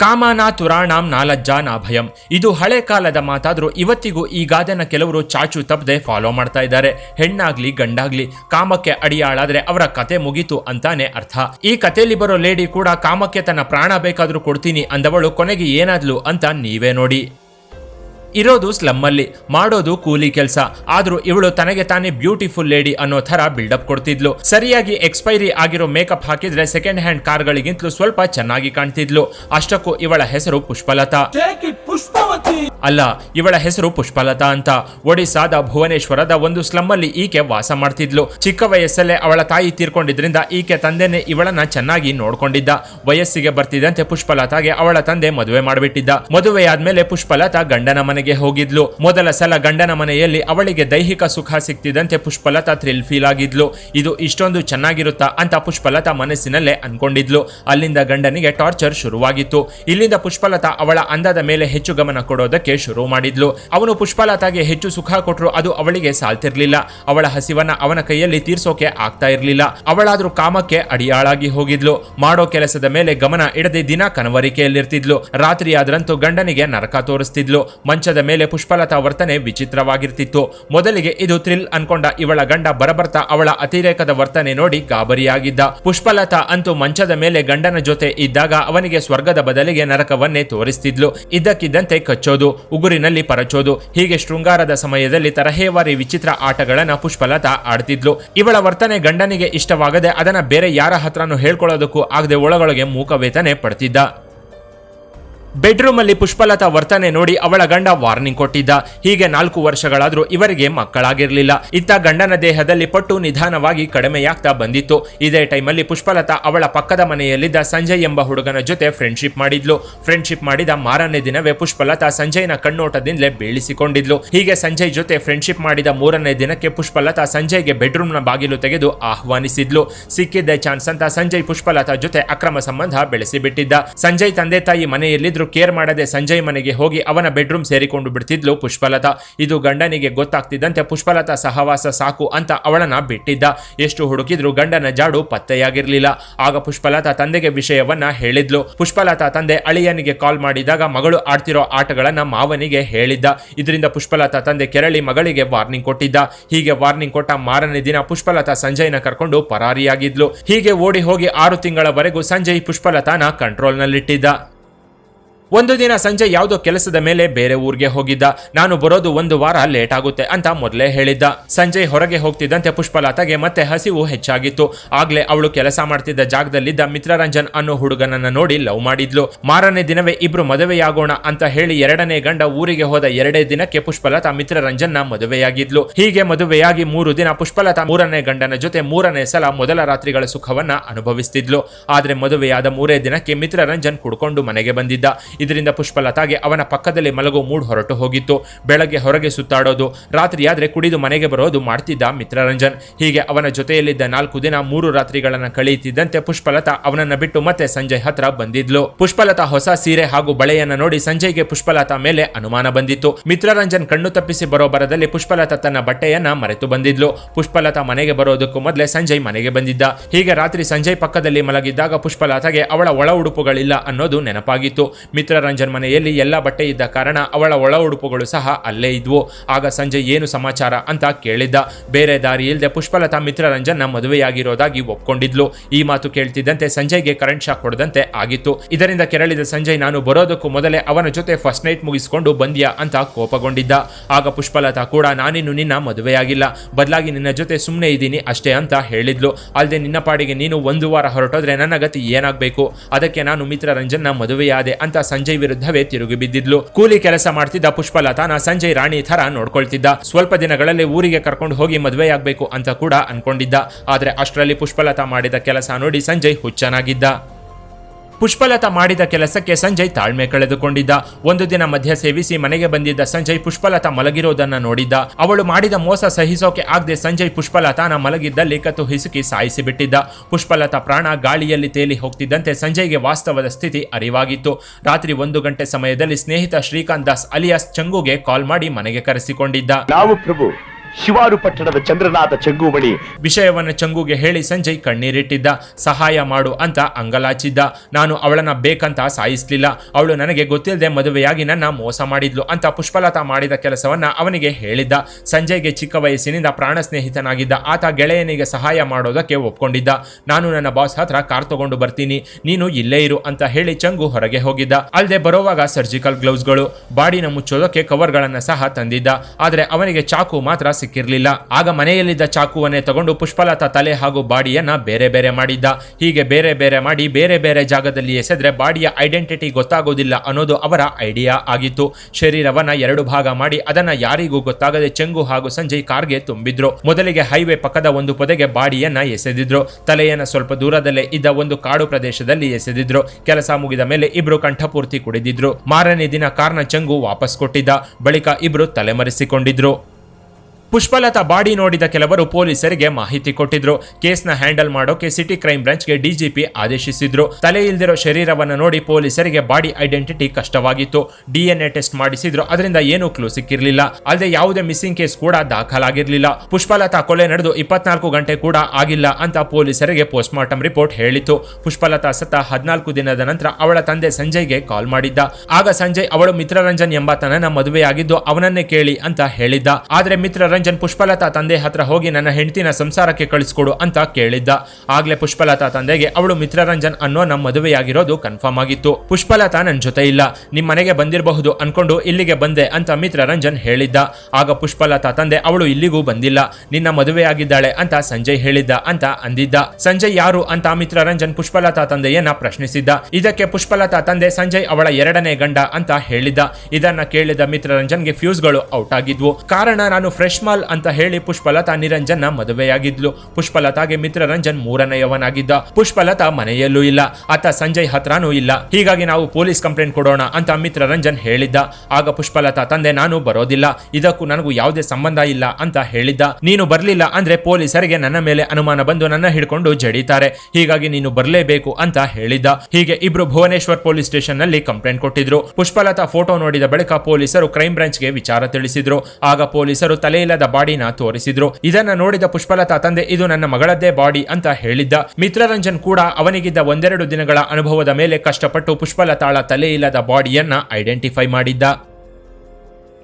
ಕಾಮನ ತುರಾಣಾಂ ನಾಲಜ್ಜ ನಾ ಇದು ಹಳೆ ಕಾಲದ ಮಾತಾದರೂ ಇವತ್ತಿಗೂ ಈ ಗಾದೆನ ಕೆಲವರು ಚಾಚು ತಪ್ಪದೆ ಫಾಲೋ ಮಾಡ್ತಾ ಇದ್ದಾರೆ. ಹೆಣ್ಣಾಗ್ಲಿ, ಗಂಡಾಗ್ಲಿ, ಕಾಮಕ್ಕೆ ಅಡಿಯಾಳಾದ್ರೆ ಅವರ ಕತೆ ಮುಗೀತು ಅಂತಾನೆ ಅರ್ಥ. ಈ ಕಥೆಯಲ್ಲಿ ಬರೋ ಲೇಡಿ ಕೂಡ ಕಾಮಕ್ಕೆ ತನ್ನ ಪ್ರಾಣ ಬೇಕಾದರೂ ಕೊಡ್ತೀನಿ ಅಂದವಳು ಕೊನೆಗೆ ಏನಾದ್ಲು ಅಂತ ನೀವೇ ನೋಡಿ. ಇರೋದು ಸ್ಲಮ್ಮಲ್ಲಿ ಮಾಡೋದು ಕೂಲಿ ಕೆಲಸ. ಆದ್ರೂ ಇವಳು ತನಗೆ ತಾನೇ ಬ್ಯೂಟಿಫುಲ್ ಲೇಡಿ ಅನ್ನೋ ತರ ಬಿಲ್ಡಪ್ ಕೊಡ್ತಿದ್ಲು. ಸರಿಯಾಗಿ ಎಕ್ಸ್ಪೈರಿ ಆಗಿರೋ ಮೇಕಪ್ ಹಾಕಿದ್ರೆ ಸೆಕೆಂಡ್ ಹ್ಯಾಂಡ್ ಕಾರ್ಗಳಿಗಿಂತಲೂ ಸ್ವಲ್ಪ ಚೆನ್ನಾಗಿ ಕಾಣ್ತಿದ್ಲು. ಅಷ್ಟಕ್ಕೂ ಇವಳ ಹೆಸರು ಪುಷ್ಪಲತಾ. ಪುಷ್ಪವತಿ! ಅಲ್ಲ, ಇವಳ ಹೆಸರು ಪುಷ್ಪಲತಾ ಅಂತ. ಒಡಿಸಾದ ಭುವನೇಶ್ವರದ ಒಂದು ಸ್ಲಮ್ ಅಲ್ಲಿ ಈಕೆ ವಾಸ ಮಾಡ್ತಿದ್ಲು. ಚಿಕ್ಕ ವಯಸ್ಸಲ್ಲೇ ಅವಳ ತಾಯಿ ತೀರ್ಕೊಂಡಿದ್ರಿಂದ ಈಕೆ ತಂದೆನೇ ಇವಳನ್ನ ಚೆನ್ನಾಗಿ ನೋಡ್ಕೊಂಡಿದ್ದ. ವಯಸ್ಸಿಗೆ ಬರ್ತಿದ್ದಂತೆ ಪುಷ್ಪಲತಾಗೆ ಅವಳ ತಂದೆ ಮದುವೆ ಮಾಡಿಬಿಟ್ಟಿದ್ದ. ಮದುವೆಯಾದ್ಮೇಲೆ ಪುಷ್ಪಲತಾ ಗಂಡನ ಮನೆಗೆ ಹೋಗಿದ್ಲು. ಮೊದಲ ಸಲ ಗಂಡನ ಮನೆಯಲ್ಲಿ ಅವಳಿಗೆ ದೈಹಿಕ ಸುಖ ಸಿಕ್ತಿದ್ದಂತೆ ಪುಷ್ಪಲತಾ ಥ್ರಿಲ್ ಫೀಲ್ ಆಗಿದ್ಲು. ಇದು ಇಷ್ಟೊಂದು ಚೆನ್ನಾಗಿರುತ್ತಾ ಅಂತ ಪುಷ್ಪಲತಾ ಮನಸ್ಸಿನಲ್ಲೇ ಅನ್ಕೊಂಡಿದ್ಲು. ಅಲ್ಲಿಂದ ಗಂಡನಿಗೆ ಟಾರ್ಚರ್ ಶುರುವಾಗಿತ್ತು. ಇಲ್ಲಿಂದ ಪುಷ್ಪಲತಾ ಅವಳ ಅಂದದ ಮೇಲೆ ಹೆಚ್ಚು ಗಮನ ಕೊಡೋದಕ್ಕೆ ಶುರು ಮಾಡಿದ್ಲು. ಅವನು ಪುಷ್ಪಲತಾಗೆ ಹೆಚ್ಚು ಸುಖ ಕೊಟ್ಟರು ಅದು ಅವಳಿಗೆ ಸಾಲ್ತಿರ್ಲಿಲ್ಲ. ಅವಳ ಹಸಿವನ್ನ ಅವನ ಕೈಯಲ್ಲಿ ತೀರ್ಸೋಕೆ ಆಗ್ತಾ ಇರ್ಲಿಲ್ಲ. ಅವಳಾದ್ರೂ ಕಾಮಕ್ಕೆ ಅಡಿಯಾಳಾಗಿ ಹೋಗಿದ್ಲು. ಮಾಡೋ ಕೆಲಸದ ಮೇಲೆ ಗಮನ ಇಡದೆ ದಿನ ಕನವರಿಕೆಯಲ್ಲಿರ್ತಿದ್ಲು ರಾತ್ರಿ ಆದ್ರಂತೂ ಗಂಡನಿಗೆ ನರಕ ತೋರಿಸ್ತಿದ್ಲು. ಮಂಚದ ಮೇಲೆ ಪುಷ್ಪಲತಾ ವರ್ತನೆ ವಿಚಿತ್ರವಾಗಿರ್ತಿತ್ತು. ಮೊದಲಿಗೆ ಇದು ಥ್ರಿಲ್ ಅನ್ಕೊಂಡ ಇವಳ ಗಂಡ ಬರಬರ್ತಾ ಅವಳ ಅತಿರೇಕದ ವರ್ತನೆ ನೋಡಿ ಗಾಬರಿಯಾಗಿದ್ದ. ಪುಷ್ಪಲತಾ ಅಂತೂ ಮಂಚದ ಮೇಲೆ ಗಂಡನ ಜೊತೆ ಇದ್ದಾಗ ಅವನಿಗೆ ಸ್ವರ್ಗದ ಬದಲಿಗೆ ನರಕವನ್ನೇ ತೋರಿಸ್ತಿದ್ಲು. ಇದ್ದಕ್ಕಿದ್ದಂತೆ ಕಚ್ಚೋದು. ಉಗುರಿನಲ್ಲಿ ಪರಚೋದು. ಹೀಗೆ ಶೃಂಗಾರದ ಸಮಯದಲ್ಲಿ ತರಹೇವಾರಿ ವಿಚಿತ್ರ ಆಟಗಳನ್ನು ಪುಷ್ಪಲತಾ ಆಡ್ತಿದ್ಲು. ಇವಳ ವರ್ತನೆ ಗಂಡನಿಗೆ ಇಷ್ಟವಾಗದೆ ಅದನ್ನ ಬೇರೆ ಯಾರ ಹತ್ರನೂ ಹೇಳ್ಕೊಳ್ಳೋದಕ್ಕೂ ಆಗದೆ ಒಳಗೊಳಗೆ ಮೂಕವೇತನೆ ಪಡ್ತಿದ್ದ. ಬೆಡ್ರೂಮ್ ಅಲ್ಲಿ ಪುಷ್ಪಲತಾ ವರ್ತನೆ ನೋಡಿ ಅವಳ ಗಂಡ ವಾರ್ನಿಂಗ್ ಕೊಟ್ಟಿದ್ದ. ಹೀಗೆ ನಾಲ್ಕು ವರ್ಷಗಳಾದ್ರೂ ಇವರಿಗೆ ಮಕ್ಕಳಾಗಿರ್ಲಿಲ್ಲ. ಇತ್ತ ಗಂಡನ ದೇಹದಲ್ಲಿ ಪಟ್ಟು ನಿಧಾನವಾಗಿ ಕಡಿಮೆಯಾಗ್ತಾ ಬಂದಿತ್ತು. ಇದೇ ಟೈಮಲ್ಲಿ ಪುಷ್ಪಲತಾ ಅವಳ ಪಕ್ಕದ ಮನೆಯಲ್ಲಿದ್ದ ಸಂಜಯ್ ಎಂಬ ಹುಡುಗನ ಜೊತೆ ಫ್ರೆಂಡ್ಶಿಪ್ ಮಾಡಿದ್ಲು. ಫ್ರೆಂಡ್ಶಿಪ್ ಮಾಡಿದ ಮಾರನೇ ದಿನವೇ ಪುಷ್ಪಲತಾ ಸಂಜಯ್ನ ಕಣ್ಣೋಟದಿಂದಲೇ ಬೀಳಿಸಿಕೊಂಡಿದ್ಲು. ಹೀಗೆ ಸಂಜಯ್ ಜೊತೆ ಫ್ರೆಂಡ್ಶಿಪ್ ಮಾಡಿದ ಮೂರನೇ ದಿನಕ್ಕೆ ಪುಷ್ಪಲತಾ ಸಂಜಯ್ಗೆ ಬೆಡ್ರೂಮ್ನ ಬಾಗಿಲು ತೆಗೆದು ಆಹ್ವಾನಿಸಿದ್ಲು. ಸಿಕ್ಕಿದ್ದ ಚಾನ್ಸ್ ಅಂತ ಸಂಜಯ್ ಪುಷ್ಪಲತಾ ಜೊತೆ ಅಕ್ರಮ ಸಂಬಂಧ ಬೆಳೆಸಿಬಿಟ್ಟಿದ್ದ. ಸಂಜಯ್ ತಂದೆ ತಾಯಿ ಮನೆಯಲ್ಲಿದ್ರು ಕೇರ್ ಮಾಡದೆ ಸಂಜಯ್ ಮನೆಗೆ ಹೋಗಿ ಅವನ ಬೆಡ್ರೂಮ್ ಸೇರಿಕೊಂಡು ಬಿಡ್ತಿದ್ಲು ಪುಷ್ಪಲತಾ. ಇದು ಗಂಡನಿಗೆ ಗೊತ್ತಾಗ್ತಿದ್ದಂತೆ ಪುಷ್ಪಲತಾ ಸಹವಾಸ ಸಾಕು ಅಂತ ಅವಳನ್ನ ಬಿಟ್ಟಿದ್ದ. ಎಷ್ಟು ಹುಡುಕಿದ್ರು ಗಂಡನ ಜಾಡು ಪತ್ತೆಯಾಗಿರಲಿಲ್ಲ. ಆಗ ಪುಷ್ಪಲತಾ ತಂದೆಗೆ ವಿಷಯವನ್ನ ಹೇಳಿದ್ಲು. ಪುಷ್ಪಲತಾ ತಂದೆ ಅಳಿಯನಿಗೆ ಕಾಲ್ ಮಾಡಿದಾಗ ಮಗಳು ಆಡ್ತಿರೋ ಆಟಗಳನ್ನ ಮಾವನಿಗೆ ಹೇಳಿದ್ದ. ಇದರಿಂದ ಪುಷ್ಪಲತಾ ತಂದೆ ಕೆರಳಿ ಮಗಳಿಗೆ ವಾರ್ನಿಂಗ್ ಕೊಟ್ಟಿದ್ದ. ಹೀಗೆ ವಾರ್ನಿಂಗ್ ಕೊಟ್ಟ ಮಾರನೇ ದಿನ ಪುಷ್ಪಲತಾ ಸಂಜಯ್ನ ಕರ್ಕೊಂಡು ಪರಾರಿಯಾಗಿದ್ಲು. ಹೀಗೆ ಓಡಿ ಹೋಗಿ ಆರು ತಿಂಗಳವರೆಗೂ ಸಂಜಯ್ ಪುಷ್ಪಲತಾನ ಕಂಟ್ರೋಲ್ನಲ್ಲಿಟ್ಟಿದ್ದ ಒಂದು ದಿನ ಸಂಜೆ ಯಾವುದೋ ಕೆಲಸದ ಮೇಲೆ ಬೇರೆ ಊರಿಗೆ ಹೋಗಿದ್ದ. ನಾನು ಬರೋದು ಒಂದು ವಾರ ಲೇಟ್ ಆಗುತ್ತೆ ಅಂತ ಮೊದಲೇ ಹೇಳಿದ್ದ. ಸಂಜೆ ಹೊರಗೆ ಹೋಗ್ತಿದ್ದಂತೆ ಪುಷ್ಪಲತಾಗೆ ಮತ್ತೆ ಹಸಿವು ಹೆಚ್ಚಾಗಿತ್ತು. ಆಗ್ಲೇ ಅವಳು ಕೆಲಸ ಮಾಡ್ತಿದ್ದ ಜಾಗದಲ್ಲಿದ್ದ ಮಿತ್ರರಂಜನ್ ಅನ್ನೋ ಹುಡುಗನನ್ನ ನೋಡಿ ಲವ್ ಮಾಡಿದ್ಲು. ಮಾರನೇ ದಿನವೇ ಇಬ್ರು ಮದುವೆಯಾಗೋಣ ಅಂತ ಹೇಳಿ ಎರಡನೇ ಗಂಡ ಊರಿಗೆ ಹೋದ ಎರಡೇ ದಿನಕ್ಕೆ ಪುಷ್ಪಲತಾ ಮಿತ್ರರಂಜನ್ನ ಮದುವೆಯಾಗಿದ್ಲು. ಹೀಗೆ ಮದುವೆಯಾಗಿ ಮೂರು ದಿನ ಪುಷ್ಪಲತಾ ಮೂರನೇ ಗಂಡನ ಜೊತೆ ಮೂರನೇ ಸಲ ಮೊದಲ ರಾತ್ರಿಗಳ ಸುಖವನ್ನ ಅನುಭವಿಸ್ತಿದ್ಲು. ಆದ್ರೆ ಮದುವೆಯಾದ ಮೂರೇ ದಿನಕ್ಕೆ ಮಿತ್ರರಂಜನ್ ಕುಡ್ಕೊಂಡು ಮನೆಗೆ ಬಂದಿದ್ದ. ಇದರಿಂದ ಪುಷ್ಪಲತಾಗೆ ಅವನ ಪಕ್ಕದಲ್ಲಿ ಮಲಗೋ ಮೂಡ್ ಹೊರಟು ಹೋಗಿತ್ತು. ಬೆಳಗ್ಗೆ ಹೊರಗೆ ಸುತ್ತಾಡೋದು ರಾತ್ರಿಯಾದರೆ ಕುಡಿದು ಮನೆಗೆ ಬರೋದು ಮಾಡ್ತಿದ್ದ ಮಿತ್ರರಂಜನ್. ಹೀಗೆ ಅವನ ಜೊತೆಯಲ್ಲಿದ್ದ ನಾಲ್ಕು ದಿನ ಮೂರು ರಾತ್ರಿಗಳನ್ನು ಕಳೆಯುತ್ತಿದ್ದಂತೆ ಪುಷ್ಪಲತಾ ಅವನನ್ನು ಬಿಟ್ಟು ಮತ್ತೆ ಸಂಜಯ್ ಹತ್ರ ಬಂದಿದ್ಲು. ಪುಷ್ಪಲತಾ ಹೊಸ ಸೀರೆ ಹಾಗೂ ಬಳೆಯನ್ನು ನೋಡಿ ಸಂಜಯ್ಗೆ ಪುಷ್ಪಲತಾ ಮೇಲೆ ಅನುಮಾನ ಬಂದಿತ್ತು. ಮಿತ್ರರಂಜನ್ ಕಣ್ಣು ತಪ್ಪಿಸಿ ಬರೋ ಬರದಲ್ಲಿ ಪುಷ್ಪಲತಾ ತನ್ನ ಬಟ್ಟೆಯನ್ನ ಮರೆತು ಬಂದಿದ್ಲು. ಪುಷ್ಪಲತಾ ಮನೆಗೆ ಬರೋದಕ್ಕೂ ಮೊದಲೇ ಸಂಜಯ್ ಮನೆಗೆ ಬಂದಿದ್ದ. ಹೀಗೆ ರಾತ್ರಿ ಸಂಜಯ್ ಪಕ್ಕದಲ್ಲಿ ಮಲಗಿದ್ದಾಗ ಪುಷ್ಪಲತಾಗೆ ಅವಳ ಒಳ ಉಡುಪುಗಳಿಲ್ಲ ಅನ್ನೋದು ನೆನಪಾಗಿತ್ತು. ಮಿತ್ರರಂಜನ್ ಮನೆಯಲ್ಲಿ ಎಲ್ಲ ಬಟ್ಟೆ ಇದ್ದ ಕಾರಣ ಅವಳ ಒಳ ಉಡುಪುಗಳು ಸಹ ಅಲ್ಲೇ ಇದ್ವು. ಆಗ ಸಂಜೆ ಏನು ಸಮಾಚಾರ ಅಂತ ಕೇಳಿದ್ದ. ಬೇರೆ ದಾರಿ ಇಲ್ಲದೆ ಪುಷ್ಪಲತಾ ಮಿತ್ರರಂಜನ್ನ ಮದುವೆಯಾಗಿರೋದಾಗಿ ಒಪ್ಕೊಂಡಿದ್ಲು. ಈ ಮಾತು ಕೇಳ್ತಿದ್ದಂತೆ ಸಂಜಯ್ಗೆ ಕರೆಂಟ್ ಶಾಕ್ ಹೊಡೆದಂತೆ ಆಗಿತ್ತು. ಇದರಿಂದ ಕೆರಳಿದ ಸಂಜಯ್, ನಾನು ಬರೋದಕ್ಕೂ ಮೊದಲೇ ಅವನ ಜೊತೆ ಫಸ್ಟ್ ನೈಟ್ ಮುಗಿಸ್ಕೊಂಡು ಬಂದ್ಯಾ ಅಂತ ಕೋಪಗೊಂಡಿದ್ದ. ಆಗ ಪುಷ್ಪಲತಾ ಕೂಡ, ನಾನಿನ್ನು ನಿನ್ನ ಮದುವೆಯಾಗಿಲ್ಲ. ಬದಲಾಗಿ ನಿನ್ನ ಜೊತೆ ಸುಮ್ಮನೆ ಇದ್ದೀನಿ ಅಷ್ಟೇ ಅಂತ ಹೇಳಿದ್ಲು. ಅಲ್ಲದೆ ನಿನ್ನ ಪಾಡಿಗೆ ನೀನು ಒಂದು ವಾರ ಹೊರಟೋದ್ರೆ ನನ್ನ ಗತಿ ಏನಾಗಬೇಕು? ಅದಕ್ಕೆ ನಾನು ಮಿತ್ರರಂಜನ್ನ ಮದುವೆಯಾದೆ ಅಂತ ಸಂಜಯ್ ವಿರುದ್ಧವೇ ತಿರುಗಿ ಬಿದ್ದಿದ್ಲು. ಕೂಲಿ ಕೆಲಸ ಮಾಡ್ತಿದ್ದ ಪುಷ್ಪಲತಾನ ಸಂಜಯ್ ರಾಣಿ ಥರ ನೋಡ್ಕೊಳ್ತಿದ್ದ. ಸ್ವಲ್ಪ ದಿನಗಳಲ್ಲಿ ಊರಿಗೆ ಕರ್ಕೊಂಡು ಹೋಗಿ ಮದುವೆಯಾಗಬೇಕು ಅಂತ ಕೂಡ ಅನ್ಕೊಂಡಿದ್ದ. ಆದ್ರೆ ಅಷ್ಟರಲ್ಲಿ ಪುಷ್ಪಲತಾ ಮಾಡಿದ ಕೆಲಸ ನೋಡಿ ಸಂಜಯ್ ಹುಚ್ಚನಾಗಿದ್ದ. ಪುಷ್ಪಲತಾ ಮಾಡಿದ ಕೆಲಸಕ್ಕೆ ಸಂಜಯ್ ತಾಳ್ಮೆ ಕಳೆದುಕೊಂಡಿದ್ದ. ಒಂದು ದಿನ ಮಧ್ಯ ಸೇವಿಸಿ ಮನೆಗೆ ಬಂದಿದ್ದ ಸಂಜಯ್ ಪುಷ್ಪಲತಾ ಮಲಗಿರೋದನ್ನ ನೋಡಿದ್ದ. ಅವಳು ಮಾಡಿದ ಮೋಸ ಸಹಿಸೋಕೆ ಆಗದೆ ಸಂಜಯ್ ಪುಷ್ಪಲತಾನ ಮಲಗಿದ್ದಲ್ಲಿ ಕತ್ತು ಹಿಸುಕಿ ಸಾಯಿಸಿ ಬಿಟ್ಟಿದ್ದ ಪುಷ್ಪಲತಾ ಪ್ರಾಣ ಗಾಳಿಯಲ್ಲಿ ತೇಲಿ ಹೋಗ್ತಿದ್ದಂತೆ ಸಂಜಯ್ಗೆ ವಾಸ್ತವದ ಸ್ಥಿತಿ ಅರಿವಾಗಿತ್ತು. ರಾತ್ರಿ ಒಂದು ಗಂಟೆ ಸಮಯದಲ್ಲಿ ಸ್ನೇಹಿತ ಶ್ರೀಕಾಂತ್ ದಾಸ್ ಅಲಿಯಾಸ್ ಚಂಗುಗೆ ಕಾಲ್ ಮಾಡಿ ಮನೆಗೆ ಕರೆಸಿಕೊಂಡಿದ್ದ. ನಾವು ಪ್ರಭು ಶಿವಾರು ಪಟ್ಟಣದ ಚಂದ್ರನಾಥ ಚೆಂಗುಮಣಿ ವಿಷಯವನ್ನು ಚಂಗುಗೆ ಹೇಳಿ ಸಂಜಯ್ ಕಣ್ಣೀರಿಟ್ಟಿದ್ದ, ಸಹಾಯ ಮಾಡು ಅಂತ ಅಂಗಲಾಚಿದ್ದ, ನಾನು ಅವಳನ್ನ ಬೇಕಂತ ಸಾಯಿಸ್ಲಿಲ್ಲ, ಅವಳು ನನಗೆ ಗೊತ್ತಿಲ್ಲದೆ ಮದುವೆಯಾಗಿ ನನ್ನ ಮೋಸ ಮಾಡಿದ್ಲು ಅಂತ ಪುಷ್ಪಲತಾ ಮಾಡಿದ ಕೆಲಸವನ್ನ ಅವನಿಗೆ ಹೇಳಿದ್ದ, ಸಂಜಯ್ಗೆ ಚಿಕ್ಕ ವಯಸ್ಸಿನಿಂದ ಪ್ರಾಣ ಸ್ನೇಹಿತನಾಗಿದ್ದ, ಆತ ಗೆಳೆಯನಿಗೆ ಸಹಾಯ ಮಾಡೋದಕ್ಕೆ ಒಪ್ಕೊಂಡಿದ್ದ, ನಾನು ನನ್ನ ಬಾಸ್ ಹತ್ರ ಕಾರ್ ತಗೊಂಡು ಬರ್ತೀನಿ, ನೀನು ಇಲ್ಲೇ ಇರು ಅಂತ ಹೇಳಿ ಚಂಗು ಹೊರಗೆ ಹೋಗಿದ್ದ. ಅಲ್ಲದೆ ಬರುವಾಗ ಸರ್ಜಿಕಲ್ ಗ್ಲೌಸ್ಗಳು, ಬಾಡಿನ ಮುಚ್ಚೋದಕ್ಕೆ ಕವರ್ಗಳನ್ನು ಸಹ ತಂದಿದ್ದ, ಆದರೆ ಅವನಿಗೆ ಚಾಕು ಮಾತ್ರ ಸಿಕ್ಕಿರ್ಲಿಲ್ಲ. ಆಗ ಮನೆಯಲ್ಲಿದ್ದ ಚಾಕುವನ್ನೇ ತಗೊಂಡು ಪುಷ್ಪಲತಾ ತಲೆ ಹಾಗೂ ಬಾಡಿಯನ್ನ ಬೇರೆ ಬೇರೆ ಮಾಡಿದ್ದ. ಹೀಗೆ ಬೇರೆ ಬೇರೆ ಮಾಡಿ ಬೇರೆ ಬೇರೆ ಜಾಗದಲ್ಲಿ ಎಸೆದ್ರೆ ಬಾಡಿಯ ಐಡೆಂಟಿಟಿ ಗೊತ್ತಾಗೋದಿಲ್ಲ ಅನ್ನೋದು ಅವರ ಐಡಿಯಾ ಆಗಿತ್ತು. ಶರೀರವನ್ನ ಎರಡು ಭಾಗ ಮಾಡಿ ಅದನ್ನ ಯಾರಿಗೂ ಗೊತ್ತಾಗದೆ ಚೆಂಗು ಹಾಗೂ ಸಂಜಯ್ ಕಾರ್ಗೆ ತುಂಬಿದ್ರು. ಮೊದಲಿಗೆ ಹೈವೇ ಪಕ್ಕದ ಒಂದು ಪೊದೆಗೆ ಬಾಡಿಯನ್ನ ಎಸೆದಿದ್ರು. ತಲೆಯನ್ನ ಸ್ವಲ್ಪ ದೂರದಲ್ಲೇ ಇದ್ದ ಒಂದು ಕಾಡು ಪ್ರದೇಶದಲ್ಲಿ ಎಸೆದಿದ್ರು. ಕೆಲಸ ಮುಗಿದ ಮೇಲೆ ಇಬ್ರು ಕಂಠಪೂರ್ತಿ ಕುಡಿದಿದ್ರು. ಮಾರನೇ ದಿನ ಕಾರ್ನ ಚೆಂಗು ವಾಪಸ್ ಕೊಟ್ಟಿದ್ದ. ಬಳಿಕ ಇಬ್ರು ತಲೆಮರೆಸಿಕೊಂಡಿದ್ರು. ಪುಷ್ಪಲತಾ ಬಾಡಿ ನೋಡಿದ ಕೆಲವರು ಪೊಲೀಸರಿಗೆ ಮಾಹಿತಿ ಕೊಟ್ಟಿದ್ರು. ಕೇಸ್ನ ಹ್ಯಾಂಡಲ್ ಮಾಡೋಕೆ ಸಿಟಿ ಕ್ರೈಮ್ ಬ್ರಾಂಚ್ಗೆ ಡಿಜಿಪಿ ಆದೇಶಿಸಿದ್ರು. ತಲೆ ಇಲ್ದಿರೋ ಶರೀರವನ್ನು ನೋಡಿ ಪೊಲೀಸರಿಗೆ ಬಾಡಿ ಐಡೆಂಟಿಟಿ ಕಷ್ಟವಾಗಿತ್ತು. ಡಿಎನ್ಎ ಟೆಸ್ಟ್ ಮಾಡಿಸಿದ್ರು. ಅದರಿಂದ ಏನೂ ಕ್ಲೂ ಸಿಕ್ಕಿರಲಿಲ್ಲ. ಅಲ್ಲದೆ ಯಾವುದೇ ಮಿಸ್ಸಿಂಗ್ ಕೇಸ್ ಕೂಡ ದಾಖಲಾಗಿರಲಿಲ್ಲ. ಪುಷ್ಪಲತಾ ಕೊಲೆ ನಡೆದು ಇಪ್ಪತ್ನಾಲ್ಕು ಗಂಟೆ ಕೂಡ ಆಗಿಲ್ಲ ಅಂತ ಪೊಲೀಸರಿಗೆ ಪೋಸ್ಟ್ ರಿಪೋರ್ಟ್ ಹೇಳಿತು ಪುಷ್ಪಲತಾ ಸತ ಹದಿನಾಲ್ಕು ದಿನದ ನಂತರ ಅವಳ ತಂದೆ ಸಂಜಯ್ಗೆ ಕಾಲ್ ಮಾಡಿದ್ದ. ಆಗ ಸಂಜಯ್, ಅವಳು ಮಿತ್ರರಂಜನ್ ಎಂಬಾತನನ್ನ ಮದುವೆಯಾಗಿದ್ದು ಅವನನ್ನೇ ಕೇಳಿ ಅಂತ ಹೇಳಿದ್ದ. ಆದ್ರೆ ಮಿತ್ರರಂಜನ್ ಪುಷ್ಪಲತಾ ತಂದೆ ಹತ್ರ ಹೋಗಿ ನನ್ನ ಹೆಂಡತಿನ ಸಂಸಾರಕ್ಕೆ ಕಳಿಸ್ಕೊಡು ಅಂತ ಕೇಳಿದ್ದ. ಆಗ್ಲೇ ಪುಷ್ಪಲತಾ ತಂದೆಗೆ ಅವಳು ಮಿತ್ರರಂಜನ್ ಅನ್ನೋ ನಮ್ಮ ಮದುವೆಯಾಗಿರೋದು ಕನ್ಫರ್ಮ್ ಆಗಿತ್ತು. ಪುಷ್ಪಲತಾ ನನ್ನ ಜೊತೆ ಇಲ್ಲ. ನಿಮ್ಮ ಮನೆಗೆ ಬಂದಿರಬಹುದು ಅನ್ಕೊಂಡು ಇಲ್ಲಿಗೆ ಬಂದೆ ಅಂತ ಮಿತ್ರರಂಜನ್ ಹೇಳಿದ್ದ. ಆಗ ಪುಷ್ಪಲತಾ ತಂದೆ ಅವಳು ಇಲ್ಲಿಗೂ ಬಂದಿಲ್ಲ. ನಿನ್ನ ಮದುವೆಯಾಗಿದ್ದಾಳೆ ಅಂತ ಸಂಜಯ್ ಹೇಳಿದ್ದ ಅಂತ ಅಂದಿದ್ದ. ಸಂಜಯ್ ಯಾರು ಅಂತ ಮಿತ್ರರಂಜನ್ ಪುಷ್ಪಲತಾ ತಂದೆಯನ್ನ ಪ್ರಶ್ನಿಸಿದ್ದ. ಇದಕ್ಕೆ ಪುಷ್ಪಲತಾ ತಂದೆ ಸಂಜಯ್ ಅವಳ ಎರಡನೇ ಗಂಡ ಅಂತ ಹೇಳಿದ್ದ. ಇದನ್ನ ಕೇಳಿದ ಮಿತ್ರರಂಜನ್ಗೆ ಫ್ಯೂಸ್ಗಳು ಔಟ್ ಆಗಿದ್ವು. ಕಾರಣ ನಾನು ಫ್ರೆಶ್ ಮಾಲ್ ಅಂತ ಹೇಳಿ ಪುಷ್ಪಲತಾ ನಿರಂಜನ್ ಮದುವೆಯಾಗಿದ್ಲು. ಪುಷ್ಪಲತಾಗೆ ಮಿತ್ರ ರಂಜನ್ ಮೂರನೆಯವನಾಗಿದ್ದ. ಪುಷ್ಪಲತಾ ಮನೆಯಲ್ಲೂ ಇಲ್ಲ. ಆತ ಸಂಜಯ್ ಹತ್ರನೂ ಇಲ್ಲ. ಹೀಗಾಗಿ ನಾವು ಪೊಲೀಸ್ ಕಂಪ್ಲೇಂಟ್ ಕೊಡೋಣ ಅಂತ ಮಿತ್ರ ರಂಜನ್ ಹೇಳಿದ್ದ. ಆಗ ಪುಷ್ಪಲತಾ, ತಂದೆ, ನಾನು ಬರೋದಿಲ್ಲ. ಇದಕ್ಕೂ ನನಗೂ ಯಾವುದೇ ಸಂಬಂಧ ಇಲ್ಲ ಅಂತ ಹೇಳಿದ್ದ. ನೀನು ಬರ್ಲಿಲ್ಲ ಅಂದ್ರೆ ಪೊಲೀಸರಿಗೆ ನನ್ನ ಮೇಲೆ ಅನುಮಾನ ಬಂದು ನನ್ನ ಹಿಡ್ಕೊಂಡು ಜಡಿತಾರೆ. ಹೀಗಾಗಿ ನೀನು ಬರಲೇಬೇಕು ಅಂತ ಹೇಳಿದ್ದ. ಹೀಗೆ ಇಬ್ರು ಭುವನೇಶ್ವರ್ ಪೊಲೀಸ್ ಸ್ಟೇಷನ್ನಲ್ಲಿ ಕಂಪ್ಲೇಂಟ್ ಕೊಟ್ಟಿದ್ರು. ಪುಷ್ಪಲತಾ ಫೋಟೋ ನೋಡಿದ ಬಳಿಕ ಪೊಲೀಸರು ಕ್ರೈಮ್ ಬ್ರಾಂಚ್ಗೆ ವಿಚಾರ ತಿಳಿಸಿದ್ರು. ಆಗ ಪೊಲೀಸರು ತಲೆಯಿಲ್ಲದ ಬಾಡಿನ ತೋರಿಸಿದ್ರು. ಇದನ್ನ ನೋಡಿದ ಪುಷ್ಪಲತಾ ತಂದೆ, ಇದು ನನ್ನ ಮಗಳದ್ದೇ ಬಾಡಿ ಅಂತ ಹೇಳಿದ್ದ. ಮಿತ್ರರಂಜನ್ ಕೂಡ ಅವನಿಗಿದ್ದ ಒಂದೆರಡು ದಿನಗಳ ಅನುಭವದ ಮೇಲೆ ಕಷ್ಟಪಟ್ಟು ಪುಷ್ಪಲತಾಳ ಇಲ್ಲದ ಬಾಡಿಯನ್ನ ಐಡೆಂಟಿಫೈ ಮಾಡಿದ್ದ.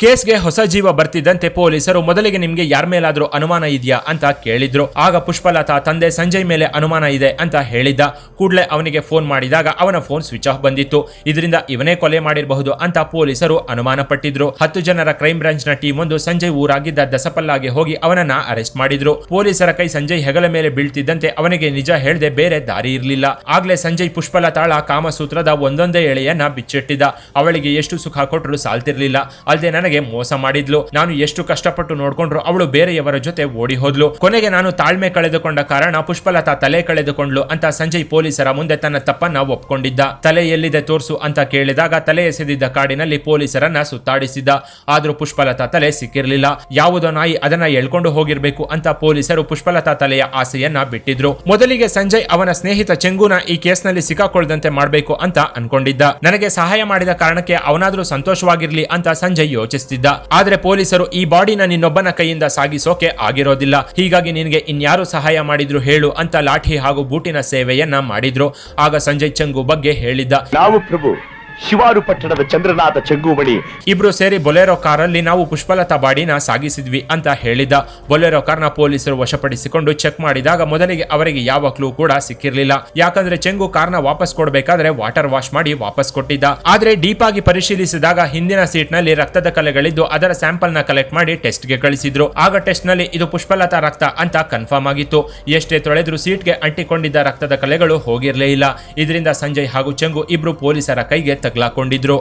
ಕೇಸ್ಗೆ ಹೊಸ ಜೀವ ಬರ್ತಿದ್ದಂತೆ ಪೊಲೀಸರು ಮೊದಲಿಗೆ ನಿಮ್ಗೆ ಯಾರ ಮೇಲಾದ್ರೂ ಅನುಮಾನ ಇದೆಯಾ ಅಂತ ಕೇಳಿದ್ರು. ಆಗ ಪುಷ್ಪಲತಾ ತಂದೆ ಸಂಜಯ್ ಮೇಲೆ ಅನುಮಾನ ಇದೆ ಅಂತ ಹೇಳಿದ್ದ. ಕೂಡಲೇ ಅವನಿಗೆ ಫೋನ್ ಮಾಡಿದಾಗ ಅವನ ಫೋನ್ ಸ್ವಿಚ್ ಆಫ್ ಬಂದಿತ್ತು. ಇದರಿಂದ ಇವನೇ ಕೊಲೆ ಮಾಡಿರಬಹುದು ಅಂತ ಪೊಲೀಸರು ಅನುಮಾನ ಪಟ್ಟಿದ್ರು ಹತ್ತು ಜನರ ಕ್ರೈಮ್ ಬ್ರಾಂಚ್ನ ಟೀಮ್ ಒಂದು ಸಂಜಯ್ ಊರಾಗಿದ್ದ ದಸಪಲ್ಲಾಗೆ ಹೋಗಿ ಅವನನ್ನ ಅರೆಸ್ಟ್ ಮಾಡಿದ್ರು. ಪೊಲೀಸರ ಕೈ ಸಂಜಯ್ ಹೆಗಲ ಮೇಲೆ ಬೀಳ್ತಿದ್ದಂತೆ ಅವನಿಗೆ ನಿಜ ಹೇಳದೆ ಬೇರೆ ದಾರಿ ಇರಲಿಲ್ಲ. ಆಗ್ಲೇ ಸಂಜಯ್ ಪುಷ್ಪಲತಾಳ ಕಾಮಸೂತ್ರದ ಒಂದೊಂದೇ ಎಳೆಯನ್ನ ಬಿಚ್ಚಿಟ್ಟಿದ್ದ. ಅವಳಿಗೆ ಎಷ್ಟು ಸುಖ ಕೊಟ್ಟರು ಸಾಲ್ತಿರ್ಲಿಲ್ಲ. ಅಲ್ಲದೆ ನನಗೆ ಮೋಸ ಮಾಡಿದ್ಲು. ನಾನು ಎಷ್ಟು ಕಷ್ಟಪಟ್ಟು ನೋಡ್ಕೊಂಡ್ರು ಅವಳು ಬೇರೆಯವರ ಜೊತೆ ಓಡಿ ಹೋದ್ಲು. ಕೊನೆಗೆ ನಾನು ತಾಳ್ಮೆ ಕಳೆದುಕೊಂಡ ಕಾರಣ ಪುಷ್ಪಲತಾ ತಲೆ ಕಳೆದುಕೊಂಡ್ಲು ಅಂತ ಸಂಜಯ್ ಪೊಲೀಸರ ಮುಂದೆ ತನ್ನ ತಪ್ಪನ್ನ ಒಪ್ಕೊಂಡಿದ್ದ. ತಲೆ ಎಲ್ಲಿದೆ ತೋರ್ಸು ಅಂತ ಕೇಳಿದಾಗ ತಲೆ ಎಸೆದಿದ್ದ ಕಾಡಿನಲ್ಲಿ ಪೊಲೀಸರನ್ನ ಸುತ್ತಾಡಿಸಿದ್ದ. ಆದ್ರೂ ಪುಷ್ಪಲತಾ ತಲೆ ಸಿಕ್ಕಿರ್ಲಿಲ್ಲ. ಯಾವುದೋ ನಾಯಿ ಅದನ್ನ ಎಳ್ಕೊಂಡು ಹೋಗಿರ್ಬೇಕು ಅಂತ ಪೊಲೀಸರು ಪುಷ್ಪಲತಾ ತಲೆಯ ಆಸೆಯನ್ನ ಬಿಟ್ಟಿದ್ರು. ಮೊದಲಿಗೆ ಸಂಜಯ್ ಅವನ ಸ್ನೇಹಿತ ಚೆಂಗುನ ಈ ಕೇಸ್ನಲ್ಲಿ ಸಿಕ್ಕಾಕೊಳ್ದಂತೆ ಮಾಡಬೇಕು ಅಂತ ಅನ್ಕೊಂಡಿದ್ದ. ನನಗೆ ಸಹಾಯ ಮಾಡಿದ ಕಾರಣಕ್ಕೆ ಅವನಾದ್ರೂ ಸಂತೋಷವಾಗಿರ್ಲಿ ಅಂತ ಸಂಜಯ್ ಯೋಚಿಸ್ತಿದ್ದ. ಆದ್ರೆ ಪೊಲೀಸರು ಈ ಬಾಡಿನ ನಿನ್ನೊಬ್ಬನ ಕೈಯಿಂದ ಸಾಗಿಸೋಕೆ ಆಗಿರೋದಿಲ್ಲ. ಹೀಗಾಗಿ ನಿನಗೆ ಇನ್ಯಾರು ಸಹಾಯ ಮಾಡಿದ್ರು ಹೇಳು ಅಂತ ಲಾಠಿ ಹಾಗೂ ಬೂಟಿನ ಸೇವೆಯನ್ನ ಮಾಡಿದ್ರು. ಆಗ ಸಂಜಯ್ ಚಂಗು ಬಗ್ಗೆ ಹೇಳಿದ್ದ. ನಾವು ಪ್ರಭು ಶಿವಾರು ಪಟ್ಟಣದ ಚಂದ್ರನಾಥ ಚೆಂಗುಮಣಿ. ಇಬ್ರು ಸೇರಿ ಬೊಲೆರೋ ಕಾರಲ್ಲಿ ನಾವು ಪುಷ್ಪಲತಾ ಬಾಡಿನ ಸಾಗಿಸಿದ್ವಿ ಅಂತ ಹೇಳಿದ. ಬೊಲೆರೋ ಕಾರ್ನ ಪೊಲೀಸರು ವಶಪಡಿಸಿಕೊಂಡು ಚೆಕ್ ಮಾಡಿದಾಗ ಮೊದಲಿಗೆ ಅವರಿಗೆ ಯಾವ ಕ್ಲೂ ಕೂಡ ಸಿಕ್ಕಿರಲಿಲ್ಲ. ಯಾಕಂದ್ರೆ ಚೆಂಗು ಕಾರ್ನ ವಾಪಸ್ ಕೊಡಬೇಕಾದ್ರೆ ವಾಟರ್ ವಾಶ್ ಮಾಡಿ ವಾಪಸ್ ಕೊಟ್ಟಿದ್ದ. ಆದ್ರೆ ಡೀಪ್ ಆಗಿ ಪರಿಶೀಲಿಸಿದಾಗ ಹಿಂದಿನ ಸೀಟ್ನಲ್ಲಿ ರಕ್ತದ ಕಲೆಗಳಿದ್ದು ಅದರ ಸ್ಯಾಂಪಲ್ನ ಕಲೆಕ್ಟ್ ಮಾಡಿ ಟೆಸ್ಟ್ಗೆ ಕಳಿಸಿದ್ರು. ಆಗ ಟೆಸ್ಟ್ನಲ್ಲಿ ಇದು ಪುಷ್ಪಲತಾ ರಕ್ತ ಅಂತ ಕನ್ಫರ್ಮ್ ಆಗಿತ್ತು. ಎಷ್ಟೇ ತೊಳೆದ್ರು ಸೀಟ್ಗೆ ಅಂಟಿಕೊಂಡಿದ್ದ ರಕ್ತದ ಕಲೆಗಳು ಹೋಗಿರ್ಲೇ ಇಲ್ಲ. ಇದರಿಂದ ಸಂಜಯ್ ಹಾಗೂ ಚೆಂಗು ಇಬ್ರು ಪೊಲೀಸರ ಕೈಗೆ ತಗ್ಲಾಕೊಂಡಿದ್ರು.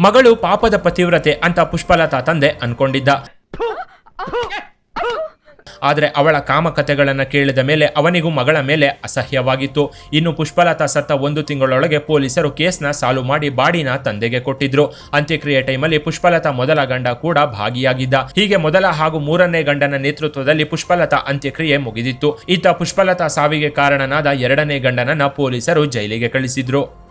ಮಗಳು ಪಾಪದ ಪತಿವ್ರತೆ ಅಂತ ಪುಷ್ಪಲತಾ ತಂದೆ ಅನ್ಕೊಂಡಿದ್ದ. ಆದರೆ ಅವಳ ಕಾಮಕತೆಗಳನ್ನು ಕೇಳಿದ ಮೇಲೆ ಅವನಿಗೂ ಮಗಳ ಮೇಲೆ ಅಸಹ್ಯವಾಗಿತ್ತು. ಇನ್ನು ಪುಷ್ಪಲತಾ ಸತ್ತ ಒಂದು ತಿಂಗಳೊಳಗೆ ಪೊಲೀಸರು ಕೇಸ್ನ ಸಾಲು ಮಾಡಿ ಬಾಡಿನ ತಂದೆಗೆ ಕೊಟ್ಟಿದ್ರು. ಅಂತ್ಯಕ್ರಿಯೆ ಟೈಮಲ್ಲಿ ಪುಷ್ಪಲತಾ ಮೊದಲ ಗಂಡ ಕೂಡ ಭಾಗಿಯಾಗಿದ್ದ. ಹೀಗೆ ಮೊದಲ ಹಾಗೂ ಮೂರನೇ ಗಂಡನ ನೇತೃತ್ವದಲ್ಲಿ ಪುಷ್ಪಲತಾ ಅಂತ್ಯಕ್ರಿಯೆ ಮುಗಿದಿತ್ತು. ಇತ್ತ ಪುಷ್ಪಲತಾ ಸಾವಿಗೆ ಕಾರಣನಾದ ಎರಡನೇ ಗಂಡನನ್ನ ಪೊಲೀಸರು ಜೈಲಿಗೆ ಕಳಿಸಿದ್ರು.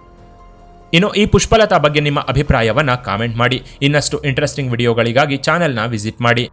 ಇನ್ನು ಈ ಪುಷ್ಪಲತಾ ಬಗ್ಗೆ ನಿಮ್ಮ ಅಭಿಪ್ರಾಯವನ್ನು ಕಾಮೆಂಟ್ ಮಾಡಿ. ಇನ್ನಷ್ಟು ಇಂಟ್ರೆಸ್ಟಿಂಗ್ ವಿಡಿಯೋಗಳಿಗಾಗಿ ಚಾನೆಲ್ನ ವಿಸಿಟ್ ಮಾಡಿ.